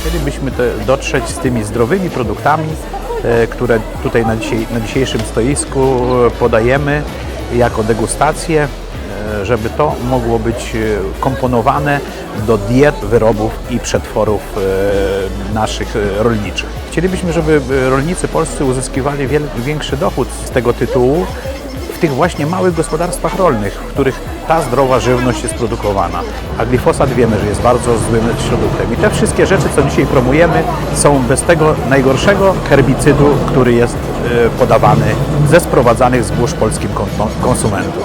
Chcielibyśmy dotrzeć z tymi zdrowymi produktami, e, które tutaj na, dzisiejszym stoisku e, podajemy jako degustację, e, żeby to mogło być komponowane do diet, wyrobów i przetworów naszych rolniczych. Chcielibyśmy, żeby rolnicy polscy uzyskiwali większy dochód z tego tytułu, tych właśnie małych gospodarstwach rolnych, w których ta zdrowa żywność jest produkowana. A glifosat wiemy, że jest bardzo złym środkiem. I te wszystkie rzeczy, co dzisiaj promujemy, są bez tego najgorszego herbicydu, który jest e, podawany ze sprowadzanych zbóż polskim kon- konsumentom.